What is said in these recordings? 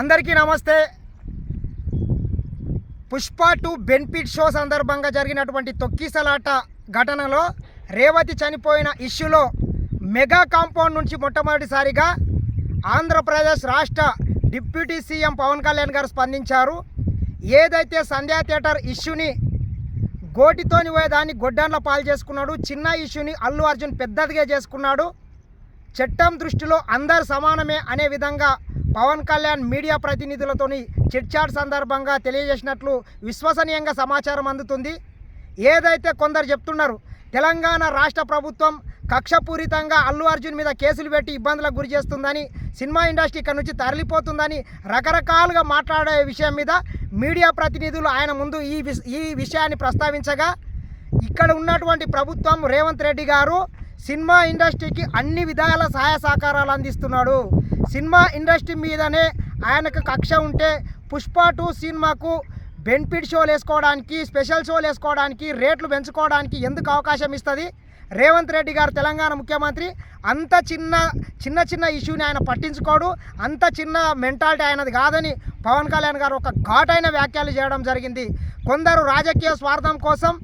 అందరికీ నమస్తే. Pushpa two benefit show సందర్భంగా జరిగినటువంటి తొక్కిసలాట ఘటనలో రేవతి చనిపోయిన ఇష్యూలో మెగా కాంపౌండ్ నుంచి మొట్టమొదటిసారిగా ఆంధ్రప్రదేశ్ రాష్ట్ర డిప్యూటీ సీఎం పవన్ కళ్యాణ్ గారు స్పందించారు. ఏదైతే సంధ్యా థియేటర్ ఇష్యూని గోటితోని పోయేదాన్ని గొడ్డాన్ల పాలు చేసుకున్నాడు చిన్న ఇష్యూని అల్లు అర్జున్ పెద్దదిగా చేసుకున్నాడు. చట్టం దృష్టిలో అందరు సమానమే అనే విధంగా పవన్ కళ్యాణ్ మీడియా ప్రతినిధులతోని చిట్చాట్ సందర్భంగా తెలియజేసినట్లు విశ్వసనీయంగా సమాచారం అందుతుంది. ఏదైతే కొందరు చెప్తున్నారు తెలంగాణ రాష్ట్ర ప్రభుత్వం కక్షపూరితంగా అల్లు అర్జున్ మీద కేసులు పెట్టి ఇబ్బందులకు గురి చేస్తుందని సినిమా ఇండస్ట్రీ ఇక్కడ నుంచి తరలిపోతుందని రకరకాలుగా మాట్లాడే విషయం మీద మీడియా ప్రతినిధులు ఆయన ముందు ఈ ఈ విషయాన్ని ప్రస్తావించగా ఇక్కడ ఉన్నటువంటి ప్రభుత్వం రేవంత్ రెడ్డి గారు సినిమా ఇండస్ట్రీకి అన్ని విధాల సహాయ సహకారాలు అందిస్తున్నాడు. సినిమా ఇండస్ట్రీ మీదనే ఆయనకు కక్ష ఉంటే పుష్ప టూ సినిమాకు బెనిఫిట్ షోలు వేసుకోవడానికి స్పెషల్ షోలు వేసుకోవడానికి రేట్లు పెంచుకోవడానికి ఎందుకు అవకాశం ఇస్తుంది? రేవంత్ రెడ్డి గారు తెలంగాణ ముఖ్యమంత్రి అంత చిన్న చిన్న చిన్న ఇష్యూని ఆయన పట్టించుకోడు అంత చిన్న మెంటాలిటీ ఆయనది కాదని పవన్ కళ్యాణ్ గారు ఒక ఘాటైన వ్యాఖ్యలు చేయడం జరిగింది. కొందరు రాజకీయ స్వార్థం కోసం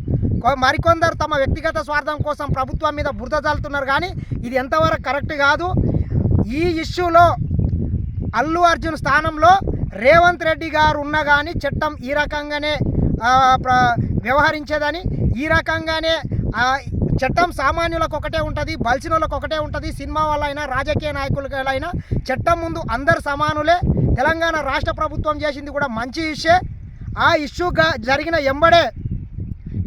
మరికొందరు తమ వ్యక్తిగత స్వార్థం కోసం ప్రభుత్వం మీద బురద చల్లుతున్నారు కానీ ఇది ఎంతవరకు కరెక్ట్ కాదు. ఈ ఇష్యూలో అల్లు అర్జున్ స్థానంలో రేవంత్ రెడ్డి గారు ఉన్నా కానీ చట్టం ఈ రకంగానే వ్యవహరించేదని ఈ రకంగానే చట్టం సామాన్యులకు ఒకటే ఉంటుంది బలిసిన ఒకటే ఉంటుంది సినిమా వాళ్ళైనా రాజకీయ నాయకులైనా చట్టం ముందు అందరు సమానులే. తెలంగాణ రాష్ట్ర ప్రభుత్వం చేసింది కూడా మంచి ఇష్యూ. ఆ ఇష్యూ జరిగిన ఎంబడే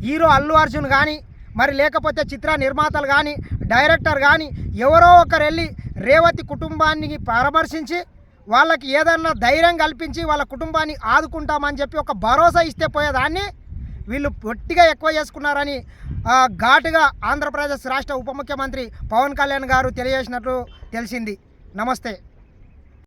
హీరో అల్లు అర్జున్ కానీ మరి లేకపోతే చిత్ర నిర్మాతలు కానీ డైరెక్టర్ కానీ ఎవరో ఒకరు వెళ్ళి రేవతి కుటుంబాన్ని పరామర్శించి వాళ్ళకి ఏదన్నా ధైర్యం కల్పించి వాళ్ళ కుటుంబాన్ని ఆదుకుంటామని చెప్పి ఒక భరోసా ఇస్తే పోయేదాన్ని వీళ్ళు పొట్టిగా ఎక్కువ చేసుకున్నారని ఘాటుగా ఆంధ్రప్రదేశ్ రాష్ట్ర ఉప ముఖ్యమంత్రి పవన్ కళ్యాణ్ గారు తెలియజేసినట్లు తెలిసింది. నమస్తే.